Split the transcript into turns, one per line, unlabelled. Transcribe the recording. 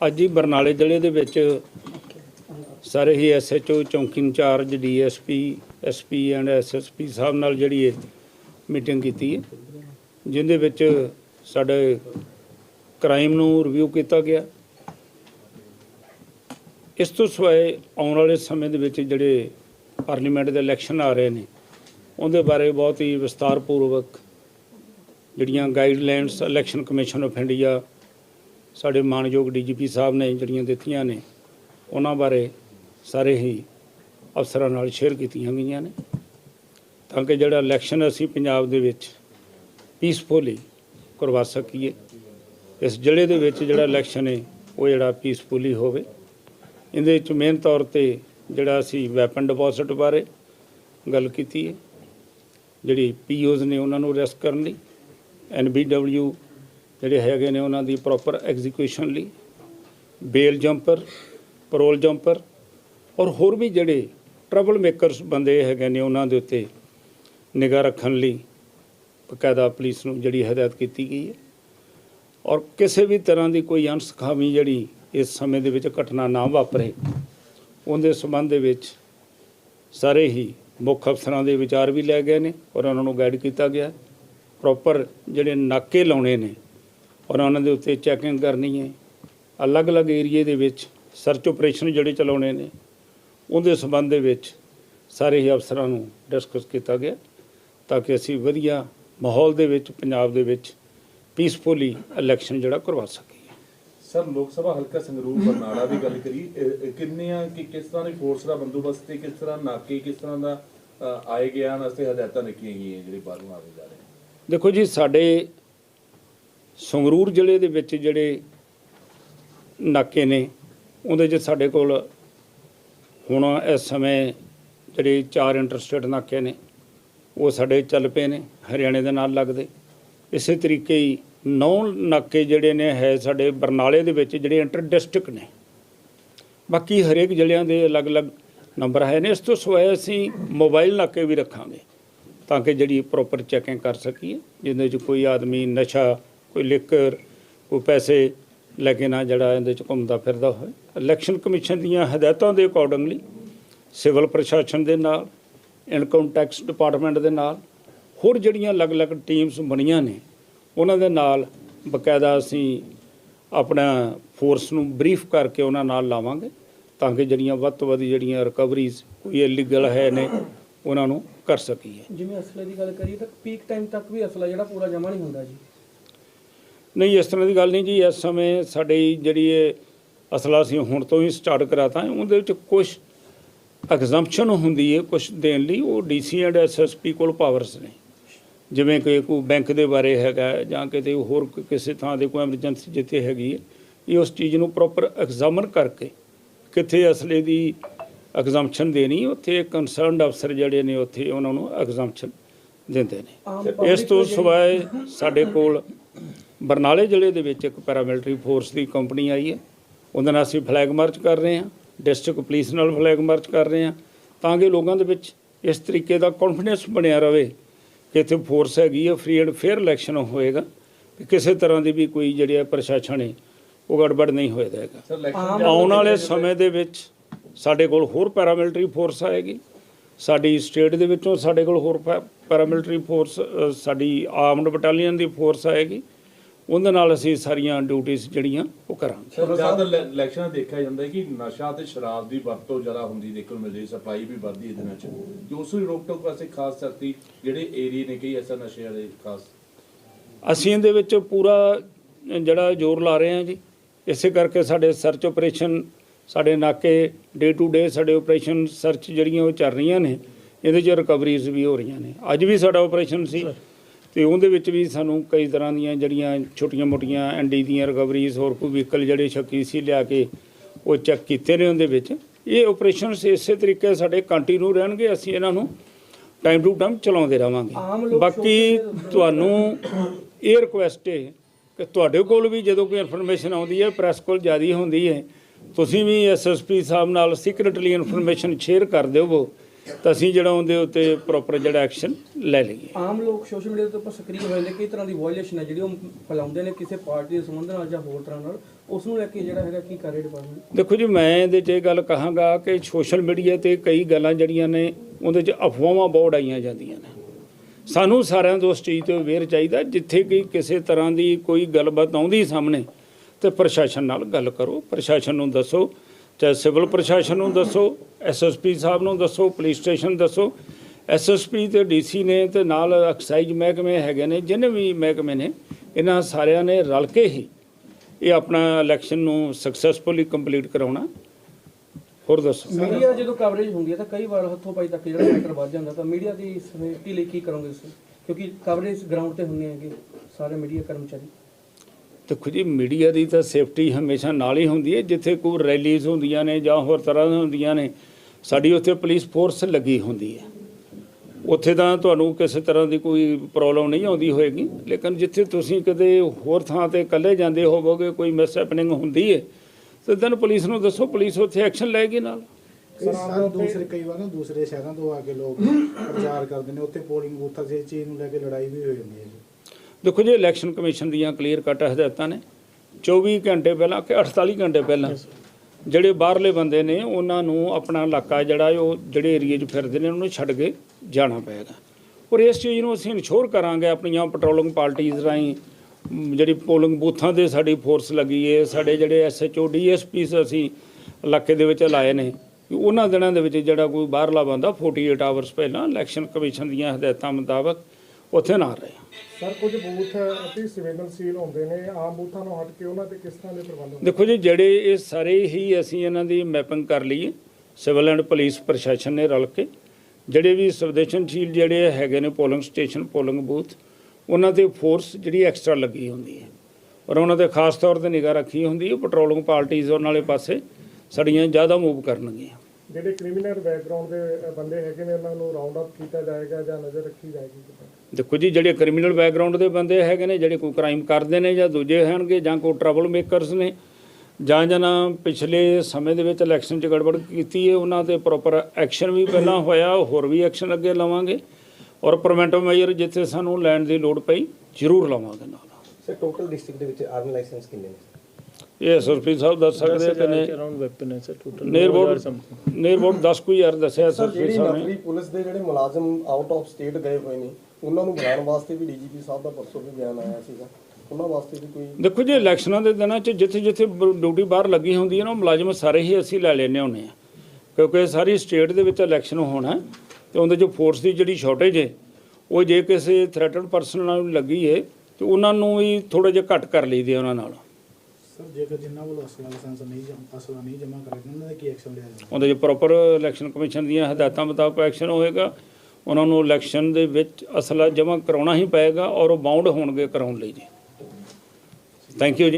ਅੱਜ ਹੀ ਬਰਨਾਲੇ ਜ਼ਿਲ੍ਹੇ ਦੇ ਵਿੱਚ ਸਾਰੇ ਹੀ ਐਸਐਚਓ ਚੌਂਕੀ incharge, DSP, SP and SSP ਸਾਹਿਬ ਨਾਲ ਜਿਹੜੀ ਇਹ ਮੀਟਿੰਗ ਕੀਤੀ ਹੈ ਜਿੰਦੇ ਵਿੱਚ ਸਾਡੇ ਕ੍ਰਾਈਮ ਨੂੰ ਰਿਵਿਊ ਕੀਤਾ ਗਿਆ। ਇਸ ਤੋਂ ਸਿਵਾਏ ਆਉਣ ਵਾਲੇ ਸਮੇਂ ਦੇ ਵਿੱਚ ਜਿਹੜੇ ਪਾਰਲੀਮੈਂਟ ਦੇ ਇਲੈਕਸ਼ਨ ਆ ਰਹੇ ਨੇ, ਉਹਦੇ ਬਾਰੇ ਬਹੁਤ ਹੀ ਵਿਸਤਾਰਪੂਰਵਕ ਜਿਹੜੀਆਂ guidelines election commission of India ਸਾਡੇ ਮਾਨਯੋਗ ਡੀਜੀਪੀ ਸਾਹਿਬ ਨੇ ਜਿਹੜੀਆਂ ਦਿੱਤੀਆਂ ਨੇ, ਉਹਨਾਂ ਬਾਰੇ ਸਾਰੇ ਹੀ ਅਫਸਰਾਂ ਨਾਲ ਸ਼ੇਅਰ ਕੀਤੀਆਂ ਗਈਆਂ ਨੇ। ਤਾਂ ਕਿ ਜਿਹੜਾ ਇਲੈਕਸ਼ਨ ਅਸੀਂ ਪੰਜਾਬ ਦੇ ਵਿੱਚ ਪੀਸਫੁਲੀ ਕਰਵਾ ਸਕੀਏ। ਇਸ ਜ਼ਿਲ੍ਹੇ ਦੇ ਵਿੱਚ ਜਿਹੜਾ ਇਲੈਕਸ਼ਨ ਹੈ, ਉਹ ਜਿਹੜਾ ਪੀਸਫੁਲੀ ਹੋਵੇ। ਇਹਦੇ ਵਿੱਚ ਮੇਨ ਤੌਰ ਤੇ ਜਿਹੜਾ ਅਸੀਂ ਵੈਪਨ ਡਿਪੋਜ਼ਿਟ ਬਾਰੇ ਗੱਲ ਕੀਤੀ ਹੈ, ਜਿਹੜੀ ਪੀਓਜ਼ ਨੇ ਉਹਨਾਂ ਨੂੰ ਅਰੈਸਟ ਕਰਨ ਲਈ ਐਨਬੀਡਬਲਯੂ ਜਿਹੜੇ ਹੈਗੇ ਨੇ ਉਹਨਾਂ ਦੀ ਪ੍ਰੋਪਰ ਐਗਜ਼ੀਕਿਊਸ਼ਨ ਲਈ ਬੇਲ ਜੰਪਰ ਪਰੋਲ ਜੰਪਰ ਔਰ ਹੋਰ ਵੀ ਜਿਹੜੇ ਟਰਬਲ ਮੇਕਰਸ ਬੰਦੇ ਹੈਗੇ ਨੇ ਉਹਨਾਂ ਦੇ ਉੱਤੇ ਨਿਗਾਹ ਰੱਖਣ ਲਈ ਬਕਾਇਦਾ ਪੁਲਿਸ ਨੂੰ ਜਿਹੜੀ ਹਦਾਇਤ ਕੀਤੀ ਗਈ ਹੈ। ਔਰ ਕਿਸੇ ਵੀ ਤਰ੍ਹਾਂ ਦੀ ਕੋਈ ਅਣਸਖਾਵੀ ਜਿਹੜੀ ਇਸ ਸਮੇਂ ਦੇ ਵਿੱਚ ਘਟਨਾ ਨਾ ਵਾਪਰੇ, ਉਹਦੇ ਸੰਬੰਧ ਦੇ ਵਿੱਚ ਸਾਰੇ ਹੀ ਮੁੱਖ ਅਫਸਰਾਂ ਦੇ ਵਿਚਾਰ ਵੀ ਲੈ ਗਏ ਨੇ ਔਰ ਉਹਨਾਂ ਨੂੰ ਗਾਈਡ ਕੀਤਾ ਗਿਆ। ਪ੍ਰੋਪਰ ਜਿਹੜੇ ਨਾਕੇ ਲਾਉਣੇ ਨੇ ਔਰ ਉਹਨਾਂ ਦੇ ਉੱਤੇ ਚੈਕਿੰਗ ਕਰਨੀ ਹੈ। ਅਲੱਗ-ਅਲੱਗ ਏਰੀਏ ਦੇ ਵਿੱਚ ਸਰਚ ਆਪਰੇਸ਼ਨ ਜਿਹੜੇ ਚਲਾਉਣੇ ਨੇ ਉਹਦੇ ਸੰਬੰਧ ਦੇ ਵਿੱਚ ਸਾਰੇ ਹੀ ਅਫਸਰਾਂ ਨੂੰ ਡਿਸਕਸ ਕੀਤਾ ਗਿਆ ਤਾਂ ਕਿ ਅਸੀਂ ਵਧੀਆ ਮਾਹੌਲ ਦੇ ਵਿੱਚ ਪੰਜਾਬ ਦੇ ਵਿੱਚ ਪੀਸਫੁਲੀ ਇਲੈਕਸ਼ਨ ਜਿਹੜਾ ਕਰਵਾ ਸਕੀਏ।
ਸਰ ਲੋਕ ਸਭਾ ਹਲਕਾ ਸੰਗਰੂਰ ਬਰਨਾਲਾ ਦੀ ਗੱਲ ਕਰੀ ਕਿੰਨੀਆਂ ਕਿ ਕਿਸ ਤਰ੍ਹਾਂ ਦੀ ਫੋਰਸ ਦਾ ਬੰਦੋਬਸਤ ਤੇ ਕਿਸ ਤਰ੍ਹਾਂ ਨਾਕੇ ਕਿਸ ਤਰ੍ਹਾਂ ਦਾ ਆਏ ਗਿਆਨ ਵਾਸਤੇ ਹਦਾਇਤਾਂ ਲਿਖੀਆਂ ਗਈਆਂ ਜਿਹੜੇ ਬਾਹਰੋਂ ਆਵੇ ਜਾ ਰਹੇ
ਦੇਖੋ ਜੀ ਸਾਡੇ ਸੰਗਰੂਰ ਜ਼ਿਲ੍ਹੇ ਦੇ ਵਿੱਚ ਜਿਹੜੇ ਨਾਕੇ ਨੇ, ਉਹਦੇ 'ਚ ਸਾਡੇ ਕੋਲ ਹੁਣ ਇਸ ਸਮੇਂ ਜਿਹੜੇ ਚਾਰ ਇੰਟਰਸਟੇਟ ਨਾਕੇ ਨੇ, ਉਹ ਸਾਡੇ ਚੱਲ ਪਏ ਨੇ, ਹਰਿਆਣੇ ਦੇ ਨਾਲ ਲੱਗਦੇ। ਇਸੇ ਤਰੀਕੇ ਹੀ ਨੌ ਨਾਕੇ ਜਿਹੜੇ ਨੇ, ਹੈ ਸਾਡੇ ਬਰਨਾਲੇ ਦੇ ਵਿੱਚ ਜਿਹੜੇ ਇੰਟਰ ਡਿਸਟ੍ਰਿਕਟ ਨੇ। ਬਾਕੀ ਹਰੇਕ ਜ਼ਿਲ੍ਹਿਆਂ ਦੇ ਅਲੱਗ-ਅਲੱਗ ਨੰਬਰ ਹੈ ਨੇ। ਇਸ ਤੋਂ ਸਿਵਾਏ ਅਸੀਂ ਮੋਬਾਈਲ ਨਾਕੇ ਵੀ ਰੱਖਾਂਗੇ, ਤਾਂ ਕਿ ਜਿਹੜੀ ਪ੍ਰੋਪਰ ਚੈਕਿੰਗ ਕਰ ਸਕੀਏ, ਜਿਹਦੇ 'ਚ ਕੋਈ ਆਦਮੀ ਨਸ਼ਾ ਕੋਈ ਲਿਕਰ, ਕੋਈ ਪੈਸੇ ਲੈ ਕੇ ਨਾ ਜਿਹੜਾ ਇਹਦੇ 'ਚ ਘੁੰਮਦਾ ਫਿਰਦਾ ਹੋਵੇ। ਇਲੈਕਸ਼ਨ ਕਮਿਸ਼ਨ ਦੀਆਂ ਹਦਾਇਤਾਂ ਦੇ ਅਕੋਰਡਿੰਗਲੀ ਸਿਵਲ ਪ੍ਰਸ਼ਾਸਨ ਦੇ ਨਾਲ, ਇਨਕਮ ਟੈਕਸ ਡਿਪਾਰਟਮੈਂਟ ਦੇ ਨਾਲ, ਹੋਰ ਜਿਹੜੀਆਂ ਅਲੱਗ-ਅਲੱਗ ਟੀਮਸ ਬਣੀਆਂ ਨੇ, ਉਹਨਾਂ ਦੇ ਨਾਲ ਬਕਾਇਦਾ ਅਸੀਂ ਆਪਣਾ ਫੋਰਸ ਨੂੰ ਬਰੀਫ ਕਰਕੇ ਉਹਨਾਂ ਨਾਲ ਲਾਵਾਂਗੇ ਤਾਂ ਕਿ ਜਿਹੜੀਆਂ ਵੱਧ ਤੋਂ ਵੱਧ ਜਿਹੜੀਆਂ ਰਿਕਵਰੀਜ਼ ਕੋਈ ਇਲੀਗਲ ਹੈ ਨੇ, ਉਹਨਾਂ ਨੂੰ ਕਰ ਸਕੀਏ।
ਜਿਵੇਂ ਅਸਲੇ ਦੀ ਗੱਲ ਕਰੀਏ ਤਾਂ ਪੀਕ ਟਾਈਮ ਤੱਕ ਵੀ ਅਸਲਾ ਜਿਹੜਾ ਪੂਰਾ ਜਮ੍ਹਾਂ ਨਹੀਂ ਹੁੰਦਾ ਜੀ।
ਨਹੀਂ ਇਸ ਤਰ੍ਹਾਂ ਦੀ ਗੱਲ ਨਹੀਂ ਜੀ ਇਸ ਸਮੇਂ ਸਾਡੀ ਜਿਹੜੀ ਇਹ ਅਸਲਾ ਅਸੀਂ ਹੁਣ ਤੋਂ ਹੀ ਸਟਾਰਟ ਕਰਾਤਾ ਉਹਦੇ ਵਿੱਚ ਕੁਝ ਐਗਜ਼ੰਪਸ਼ਨ ਹੁੰਦੀ ਹੈ ਕੁਝ ਦੇਣ ਲਈ ਉਹ ਡੀਸੀ ਐਂਡ ਐਸਐਸਪੀ ਕੋਲ ਪਾਵਰਸ ਨੇ। ਜਿਵੇਂ ਕਿ ਕੋਈ ਬੈਂਕ ਦੇ ਬਾਰੇ ਹੈਗਾ ਜਾਂ ਕਿਤੇ ਹੋਰ ਕਿਸੇ ਥਾਂ ਦੇ ਕੋਈ ਐਮਰਜੈਂਸੀ ਜਿੱਥੇ ਹੈਗੀ ਹੈ ਇਹ ਉਸ ਚੀਜ਼ ਨੂੰ ਪ੍ਰੋਪਰ ਐਗਜ਼ਾਮਨ ਕਰਕੇ ਕਿੱਥੇ ਅਸਲੇ ਦੀ ਐਗਜ਼ੰਪਸ਼ਨ ਦੇਣੀ ਉੱਥੇ ਕੰਸਰਨਡ ਅਫਸਰ ਜਿਹੜੇ ਨੇ ਉੱਥੇ ਉਹਨਾਂ ਨੂੰ ਐਗਜ਼ੰਪਸ਼ਨ ਦਿੰਦੇ ਨੇ। ਇਸ ਤੋਂ ਸਿਵਾਏ ਸਾਡੇ ਕੋਲ ਬਰਨਾਲੇ ਜ਼ਿਲ੍ਹੇ ਦੇ ਵਿੱਚ ਇੱਕ ਪੈਰਾਮਿਲਟਰੀ ਫੋਰਸ ਦੀ ਕੰਪਨੀ ਆਈ ਹੈ। ਉਹਦੇ ਨਾਲ ਅਸੀਂ ਫਲੈਗ ਮਾਰਚ ਕਰ ਰਹੇ ਹਾਂ। ਡਿਸਟ੍ਰਿਕਟ ਪੁਲਿਸ ਨਾਲ ਫਲੈਗ ਮਾਰਚ ਕਰ ਰਹੇ ਹਾਂ। ਤਾਂ ਕਿ ਲੋਕਾਂ ਦੇ ਵਿੱਚ ਇਸ ਤਰੀਕੇ ਦਾ ਕੌਨਫੀਡੈਂਸ ਬਣਿਆ ਰਵੇ ਕਿ ਇੱਥੇ ਫੋਰਸ ਹੈਗੀ ਹੈ ਫ੍ਰੀ ਐਂਡ ਫੇਅਰ ਇਲੈਕਸ਼ਨ ਹੋਏਗਾ। ਕਿ ਕਿਸੇ ਤਰ੍ਹਾਂ ਦੀ ਵੀ ਕੋਈ ਜਿਹੜੀ ਹੈ ਪ੍ਰਸ਼ਾਸਨ ਹੈ ਉਹ ਗੜਬੜ ਨਹੀਂ ਹੋਏਗਾ।
ਇਲੈਕਸ਼ਨ
ਆਮ
ਆਉਣ ਵਾਲੇ ਸਮੇਂ ਦੇ ਵਿੱਚ ਸਾਡੇ ਕੋਲ ਹੋਰ ਪੈਰਾਮਿਲਟਰੀ ਫੋਰਸ ਆਏਗੀ। ਸਾਡੀ ਸਟੇਟ ਦੇ ਵਿੱਚੋਂ ਸਾਡੇ ਕੋਲ ਹੋਰ ਪੈ- ਪੈਰਾਮਿਲਟਰੀ ਫੋਰਸ ਸਾਡੀ ਆਰਮਡ ਬਟਾਲੀਅਨ ਦੀ ਫੋਰਸ ਆਏਗੀ। ਉਹਦੇ ਨਾਲ ਅਸੀਂ ਸਾਰੀਆਂ ਡਿਊਟੀਆਂ ਜਿਹੜੀਆਂ ਉਹ ਕਰਾਂਗੇ।
ਸਰ ਜ਼ਿਆਦਾ ਇਲੈਕਸ਼ਨ ਦੇਖਿਆ ਜਾਂਦਾ ਹੈ ਕਿ ਨਸ਼ਾ ਤੇ ਸ਼ਰਾਬ ਦੀ ਵਰਤੋਂ ਜ਼ਿਆਦਾ ਹੁੰਦੀ ਦੇਖਣ ਨੂੰ ਮਿਲਦੀ ਸਪਲਾਈ ਵੀ ਵੱਧਦੀ ਇਹਦੇ ਨਾਲ। ਚ ਕਿ ਉਸ ਨੂੰ ਰੋਕ ਟੋਕ ਵਾਸਤੇ ਖਾਸ ਸਖਤੀ ਜਿਹੜੇ ਏਰੀਏ ਨੇ ਕਈ ਐਸਾ ਨਸ਼ੇ ਵਾਲੇ ਖਾਸ।
ਅਸੀਂ ਇਹਦੇ ਵਿੱਚ ਪੂਰਾ ਜਿਹੜਾ ਜ਼ੋਰ ਲਾ ਰਹੇ ਹਾਂ ਜੀ। ਇਸੇ ਕਰਕੇ ਸਾਡੇ ਸਰਚ ਆਪਰੇਸ਼ਨ ਸਾਡੇ ਨਾਕੇ ਡੇ ਟੂ ਡੇ ਸਾਡੇ ਆਪਰੇਸ਼ਨ ਸਰਚ ਜਿਹੜੀਆਂ ਉਹ ਚੱਲ ਰਹੀਆਂ ਨੇ ਇਹਦੇ 'ਚ ਰਿਕਵਰੀਜ਼ ਵੀ ਹੋ ਰਹੀਆਂ ਨੇ। ਅੱਜ ਵੀ ਸਾਡਾ ਆਪਰੇਸ਼ਨ ਸੀ। ਤੇ ਉਹਦੇ ਵਿੱਚ ਵੀ ਸਾਨੂੰ ਕਈ ਤਰ੍ਹਾਂ ਦੀਆਂ ਜਿਹੜੀਆਂ ਛੋਟੀਆਂ-ਮੋਟੀਆਂ ਐਨਡੀ ਦੀਆਂ ਰਿਕਵਰੀਜ਼ ਹੋਰ ਕੋਈ ਵਹੀਕਲ ਜਿਹੜੇ ਸ਼ੱਕੀ ਸੀ ਲਿਆ ਕੇ ਉਹ ਚੈੱਕ ਕੀਤੇ ਨੇ ਉਹਦੇ ਵਿੱਚ। ਇਹ ਆਪਰੇਸ਼ਨਸ ਇਸੇ ਤਰੀਕੇ ਸਾਡੇ ਕੰਟੀਨਿਊ ਰਹਿਣਗੇ ਅਸੀਂ ਇਹਨਾਂ ਨੂੰ ਟਾਈਮ ਟੂ ਟਾਈਮ ਚਲਾਉਂਦੇ ਰਵਾਂਗੇ
ਲੋਕ
ਬਾਕੀ ਤੁਹਾਨੂੰ ਇਹ ਰਿਕੁਐਸਟ ਹੈ ਕਿ ਤੁਹਾਡੇ ਕੋਲ ਵੀ ਜਦੋਂ ਕੋਈ ਇਨਫੋਰਮੇਸ਼ਨ ਆਉਂਦੀ ਹੈ ਪ੍ਰੈਸ ਕੋਲ ਜਿਆਦੀ ਹੁੰਦੀ ਹੈ ਤੁਸੀਂ ਵੀ ਐਸਐਸਪੀ ਸਾਹਿਬ ਨਾਲ ਸੀਕ੍ਰੀਟਲੀ ਇਨਫੋਰਮੇਸ਼ਨ ਸ਼ੇਅਰ ਕਰ ਦਿਓ। ਤਾਂ ਅਸੀਂ ਜਿਹੜਾ ਉਹਦੇ ਉੱਤੇ ਪ੍ਰੋਪਰ ਜਿਹੜਾ ਐਕਸ਼ਨ ਲੈ ਲਈਏ।
ਆਮ ਲੋਕ ਸੋਸ਼ਲ ਮੀਡੀਆ ਦੇ ਉੱਪਰ ਸਕਰੀਨ ਹੋਏ ਨੇ ਕਈ ਤਰ੍ਹਾਂ ਦੀ ਵਾਇਲੇਸ਼ਨ ਹੈ ਜਿਹੜੀ ਉਹ ਫੈਲਾਉਂਦੇ ਨੇ ਕਿਸੇ ਪਾਰਟੀ ਦੇ ਸੰਬੰਧ ਨਾਲ ਜਾਂ ਹੋਰ ਤਰ੍ਹਾਂ ਨਾਲ। ਉਸ ਨੂੰ ਲੈ ਕੇ ਜਿਹੜਾ ਹੈਗਾ ਕੀ ਕਰ ਡਿਪਾਰਟਮੈਂਟ
ਦੇਖੋ ਜੀ ਮੈਂ ਇਹਦੇ 'ਚ ਇਹ ਗੱਲ ਕਹਾਂਗਾ ਕਿ ਸੋਸ਼ਲ ਮੀਡੀਆ ਤੇ ਕਈ ਗੱਲਾਂ ਜਿਹੜੀਆਂ ਨੇ ਉਹਦੇ 'ਚ ਅਫਵਾਹਾਂ ਬਹੁਤ ਆਈਆਂ ਜਾਂਦੀਆਂ ਨੇ। ਸਾਨੂੰ ਸਾਰਿਆਂ ਤੋਂ ਉਸ ਚੀਜ਼ ਤੋਂ ਅਵੇਅਰ ਚਾਹੀਦਾ ਜਿੱਥੇ ਕਿ ਕਿਸੇ ਤਰ੍ਹਾਂ ਦੀ ਕੋਈ ਗੱਲਬਾਤ ਆਉਂਦੀ ਸਾਹਮਣੇ ਤੇ ਪ੍ਰਸ਼ਾਸਨ ਨਾਲ ਗੱਲ ਕਰੋ ਪ੍ਰਸ਼ਾਸਨ ਨੂੰ ਦੱਸੋ ਚਾਹੇ ਸਿਵਲ ਪ੍ਰਸ਼ਾਸਨ ਨੂੰ ਦੱਸੋ ਐਸਐਸਪੀ ਸਾਹਿਬ ਨੂੰ ਦੱਸੋ, ਪੁਲਿਸ ਸਟੇਸ਼ਨ ਦੱਸੋ ਐਸਐਸਪੀ ਤੇ ਡੀਸੀ ਨੇ ਤੇ ਨਾਲ ਐਕਸਾਈਜ਼ ਮਹਿਕਮੇ ਹੈਗੇ ਨੇ, ਜਿੰਨੇ ਵੀ ਮਹਿਕਮੇ ਨੇ, ਇਹਨਾਂ ਸਾਰਿਆਂ ਨੇ ਰਲ ਕੇ ਹੀ ਇਹ ਆਪਣਾ ਇਲੈਕਸ਼ਨ ਨੂੰ ਸਕਸੈਸਫੁਲੀ ਕੰਪਲੀਟ ਕਰਾਉਣਾ। ਹੋਰ ਦੱਸੋ।
ਮੀਡੀਆ ਜਦੋਂ ਕਵਰੇਜ ਹੁੰਦੀ ਹੈ ਤਾਂ ਕਈ ਵਾਰ ਹੱਥੋਂ ਪਾਈ ਤੱਕ ਜਿਹੜਾ ਮੈਟਰ ਵੱਧ ਜਾਂਦਾ, ਤਾਂ ਮੀਡੀਆ ਦੀ ਸੇਫਟੀ ਲਈ ਕੀ ਕਰੋਗੇ ਤੁਸੀਂ? ਕਿਉਂਕਿ ਕਵਰੇਜ ਗਰਾਊਂਡ ਤੇ ਹੁੰਦੀ ਹੈਗੇ ਸਾਰੇ ਮੀਡੀਆ ਕਰਮਚਾਰੀ।
ਦੇਖੋ ਜੀ ਮੀਡੀਆ ਦੀ ਤਾਂ ਸੇਫਟੀ ਹਮੇਸ਼ਾ ਨਾਲ ਹੀ ਹੁੰਦੀ ਹੈ, ਜਿੱਥੇ ਕੋਈ ਰੈਲੀਜ਼ ਹੁੰਦੀਆਂ ਨੇ ਜਾਂ ਹੋਰ ਤਰ੍ਹਾਂ ਦੀਆਂ ਹੁੰਦੀਆਂ ਨੇ, ਸਾਡੀ ਉੱਥੇ ਪੁਲਿਸ ਫੋਰਸ ਲੱਗੀ ਹੁੰਦੀ ਹੈ। ਉੱਥੇ ਤਾਂ ਤੁਹਾਨੂੰ ਕਿਸੇ ਤਰ੍ਹਾਂ ਦੀ ਕੋਈ ਪ੍ਰੋਬਲਮ ਨਹੀਂ ਆਉਂਦੀ ਹੋਏਗੀ, ਲੇਕਿਨ ਜਿੱਥੇ ਤੁਸੀਂ ਕਦੇ ਹੋਰ ਥਾਂ ਤੇ ਇਕੱਲੇ ਜਾਂਦੇ ਹੋਵੋਗੇ, ਕੋਈ ਮਿਸ ਹੈਪਨਿੰਗ ਹੁੰਦੀ ਹੈ, ਤਾਂ ਦੈਨ ਪੁਲਿਸ ਨੂੰ ਦੱਸੋ, ਪੁਲਿਸ ਉੱਥੇ ਐਕਸ਼ਨ ਲਏਗੀ ਨਾਲ।
ਸਰ ਦੂਸਰੇ, ਕਈ ਵਾਰ ਨਾ ਦੂਸਰੇ ਸ਼ਹਿਰਾਂ ਤੋਂ ਆ ਕੇ ਲੋਕ ਪ੍ਰਚਾਰ ਕਰਦੇ ਨੇ, ਉੱਥੇ ਪੋਲਿੰਗ ਬੂਥਾਂ 'ਚ ਚੀਜ਼ ਨੂੰ ਲੈ ਕੇ ਲੜਾਈ ਵੀ ਹੋ ਜਾਂਦੀ ਹੈ ਜੀ।
ਦੇਖੋ ਜੀ ਇਲੈਕਸ਼ਨ ਕਮਿਸ਼ਨ ਦੀਆਂ ਕਲੀਅਰ ਕੱਟ ਹਦਾਇਤਾਂ ਨੇ। 24 ਘੰਟੇ ਪਹਿਲਾਂ ਕਿ 48 ਘੰਟੇ ਪਹਿਲਾਂ ਜਿਹੜੇ ਬਾਹਰਲੇ ਬੰਦੇ ਨੇ ਉਹਨਾਂ ਨੂੰ ਆਪਣਾ ਇਲਾਕਾ ਜਿਹੜਾ ਉਹ ਜਿਹੜੇ ਏਰੀਏ 'ਚ ਫਿਰਦੇ ਨੇ ਉਹਨੂੰ ਛੱਡ ਕੇ ਜਾਣਾ ਪਏਗਾ। ਔਰ ਇਸ ਚੀਜ਼ ਨੂੰ ਅਸੀਂ ਇਨਸ਼ੋਰ ਕਰਾਂਗੇ ਆਪਣੀਆਂ ਪੈਟਰੋਲਿੰਗ ਪਾਰਟੀਆਂ ਰਾਹੀਂ ਜਿਹੜੀ ਪੋਲਿੰਗ ਬੂਥਾਂ ਤੇ ਸਾਡੀ ਫੋਰਸ ਲੱਗੀ ਏ ਸਾਡੇ ਜਿਹੜੇ ਐਸਐਚਓ ਡੀਐਸਪੀਸ ਅਸੀਂ ਇਲਾਕੇ ਦੇ ਵਿੱਚ ਲਾਏ ਨੇ ਉਹਨਾਂ ਦਿਨਾਂ ਦੇ ਵਿੱਚ ਜਿਹੜਾ ਕੋਈ ਬਾਹਰਲਾ ਬੰਦਾ 48 ਆਵਰਸ ਪਹਿਲਾਂ ਇਲੈਕਸ਼ਨ ਕਮਿਸ਼ਨ ਦੀਆਂ ਹਦਾਇਤਾਂ ਮੁਤਾਬਕ ਉੱਥੇ ਨਾ ਰਹੇ।
ਸਰ ਕੁਝ ਬੂਥ ਅਤੀ ਸੰਵੇਦਨਸ਼ੀਲ ਹੁੰਦੇ ਨੇ। ਆਮ ਬੂਥਾਂ ਨੂੰ ਹਟ ਕੇ ਉਹਨਾਂ ਤੇ ਕਿਸ ਤਰ੍ਹਾਂ ਦੇ ਪ੍ਰਬੰਧ ਹੁੰਦੇ
ਦੇਖੋ ਜੀ ਜਿਹੜੇ ਇਹ ਸਾਰੇ ਹੀ ਅਸੀਂ ਇਹਨਾਂ ਦੀ ਮੈਪਿੰਗ ਕਰ ਲਈ ਹੈ। ਸਿਵਲ ਐਂਡ ਪੁਲਿਸ ਪ੍ਰਸ਼ਾਸਨ ਨੇ ਰਲ ਕੇ। ਜਿਹੜੇ ਵੀ ਸੰਵੇਦਨਸ਼ੀਲ ਜਿਹੜੇ ਹੈਗੇ ਨੇ ਪੋਲਿੰਗ ਸਟੇਸ਼ਨ ਪੋਲਿੰਗ ਬੂਥ ਉਹਨਾਂ ਤੇ ਫੋਰਸ ਜਿਹੜੀ ਐਕਸਟਰਾ ਲੱਗੀ ਹੁੰਦੀ ਹੈ। ਔਰ ਉਹਨਾਂ ਤੇ ਖਾਸ ਤੌਰ ਤੇ ਨਿਗਾਹ ਰੱਖੀ ਹੁੰਦੀ ਹੈ। ਪੈਟਰੋਲਿੰਗ ਪਾਰਟੀਆਂ ਉਹਨਾਂ ਵਾਲੇ ਪਾਸੇ ਸਾਡੀਆਂ ਜ਼ਿਆਦਾ ਮੂਵ ਕਰਨਗੀਆਂ।
ਜਿਹੜੇ ਕ੍ਰਿਮੀਨਲ ਬੈਕਗ੍ਰਾਉਂਡ ਦੇ ਬੰਦੇ ਹੈਗੇ ਨੇ ਉਹਨਾਂ ਨੂੰ ਰਾਉਂਡ ਅਪ ਕੀਤਾ ਜਾਏਗਾ ਜਾਂ ਨਜ਼ਰ ਰੱਖੀ ਜਾਏਗੀ?
ਦੇਖੋ ਜੀ ਜਿਹੜੇ ਕ੍ਰਿਮੀਨਲ ਬੈਕਗ੍ਰਾਉਂਡ ਦੇ ਬੰਦੇ ਹੈਗੇ ਨੇ ਜਿਹੜੇ ਕੋਈ ਕ੍ਰਾਈਮ ਕਰਦੇ ਨੇ ਜਾਂ ਦੂਜੇ ਹੋਣਗੇ ਜਾਂ ਕੋਈ ਟਰਬਲ ਮੇਕਰਸ ਨੇ ਜਾਂ ਜਨਾ ਪਿਛਲੇ ਸਮੇਂ ਦੇ ਵਿੱਚ ਇਲੈਕਸ਼ਨ 'ਚ ਗੜਬੜ ਕੀਤੀ ਹੈ ਉਹਨਾਂ ਤੇ ਪ੍ਰੋਪਰ ਐਕਸ਼ਨ ਵੀ ਪਹਿਲਾਂ ਹੋਇਆ ਹੋਰ ਵੀ ਐਕਸ਼ਨ ਅੱਗੇ ਲਵਾਂਗੇ ਔਰ ਪ੍ਰੀਵੈਂਟਿਵ ਮੈਜਰ ਜਿੱਥੇ ਸਾਨੂੰ ਲੈਣ ਦੀ ਲੋੜ ਪਈ ਜ਼ਰੂਰ ਲਵਾਂਗੇ ਨਾਲ।
ਸਰ ਟੋਟਲ ਡਿਸਟ੍ਰਿਕਟ ਦੇ ਵਿੱਚ ਆਰਮੀ ਲਾਇਸੈਂਸ ਕਿੰਨੇ ਨੇ?
ਇਹ ਐਸਐਸਪੀ ਸਾਹਿਬ ਦੱਸ ਸਕਦੇ ਕਿ ਨੇ
ਅਰਾਊਂਡ ਵੈਪਨ ਹੈ sir total
near about near about 10 ਕੋਈ ਯਾਰ ਦੱਸਿਆ
ਸਰ
ਐਸਐਸਪੀ
ਜਿਹੜੀ
ਸਾਹਿਬ ਨੇ।
ਪੁਲਿਸ ਦੇ ਜਿਹੜੇ ਮੁਲਾਜ਼ਮ ਆਊਟ ਆਫ ਸਟੇਟ ਗਏ ਹੋਏ ਨੇ ਉਹਨਾਂ ਨੂੰ ਬੁਲਾਉਣ ਵਾਸਤੇ ਵੀ ਡੀਜੀਪੀ ਸਾਹਿਬ ਦਾ ਪਰਸੋਂ ਵੀ ਬਿਆਨ ਆਇਆ ਸੀਗਾ। ਉਹਨਾਂ ਵਾਸਤੇ ਵੀ ਕੋਈ
ਦੇਖੋ ਜੀ ਇਲੈਕਸ਼ਨਾਂ ਦੇ ਦਿਨਾਂ 'ਚ ਜਿੱਥੇ ਜਿੱਥੇ ਡਿਊਟੀ ਬਾਹਰ ਲੱਗੀ ਹੁੰਦੀ ਹੈ ਨਾ ਉਹ ਮੁਲਾਜ਼ਮ ਸਾਰੇ ਹੀ ਅਸੀਂ ਲੈ ਲੈਨੇ ਹੁੰਦੇ ਆ ਕਿਉਂਕਿ ਸਾਰੀ ਸਟੇਟ ਦੇ ਵਿੱਚ ਇਲੈਕਸ਼ਨ ਹੋਣਾ ਤੇ ਉਹਦੇ 'ਚ ਫੋਰਸ ਦੀ ਜਿਹੜੀ ਸ਼ਾਰਟੇਜ ਹੈ ਉਹ ਜੇ ਕਿਸੇ ਥ੍ਰੈਟਡ ਪਰਸਨ ਨਾਲ ਲੱਗੀ ਹੈ ਤੇ ਉਹਨਾਂ ਨੂੰ ਵੀ ਥੋੜਾ ਜਿਹਾ ਘੱਟ ਕਰ ਲਈਦੇ ਉਹਨਾਂ ਨਾਲ।
ਸਰ ਜੇਕਰ ਜਿਨ੍ਹਾਂ ਵੱਲੋਂ ਅਸਲਾ ਲਾਇਸੈਂਸ ਨਹੀਂ ਜਮ ਅਸਲਾ ਨਹੀਂ ਜਮ੍ਹਾਂ ਕਰੇ ਉਹਨਾਂ ਦਾ ਕੀ ਐਕਸ਼ਨ ਲਿਆ ਜਾਵੇ
ਉਹਦੇ 'ਚ ਪ੍ਰੋਪਰ ਇਲੈਕਸ਼ਨ ਕਮਿਸ਼ਨ ਦੀਆਂ ਹਦਾਇਤਾਂ ਮੁਤਾਬਕ ਐਕਸ਼ਨ ਹੋਏਗਾ। ਉਹਨਾਂ ਨੂੰ ਇਲੈਕਸ਼ਨ ਦੇ ਵਿੱਚ ਅਸਲਾ ਜਮ੍ਹਾਂ ਕਰਾਉਣਾ ਹੀ ਪਏਗਾ ਔਰ ਉਹ ਬਾਉਂਡ ਹੋਣਗੇ ਕਰਾਉਣ ਲਈ ਜੀ। ਥੈਂਕ ਯੂ ਜੀ।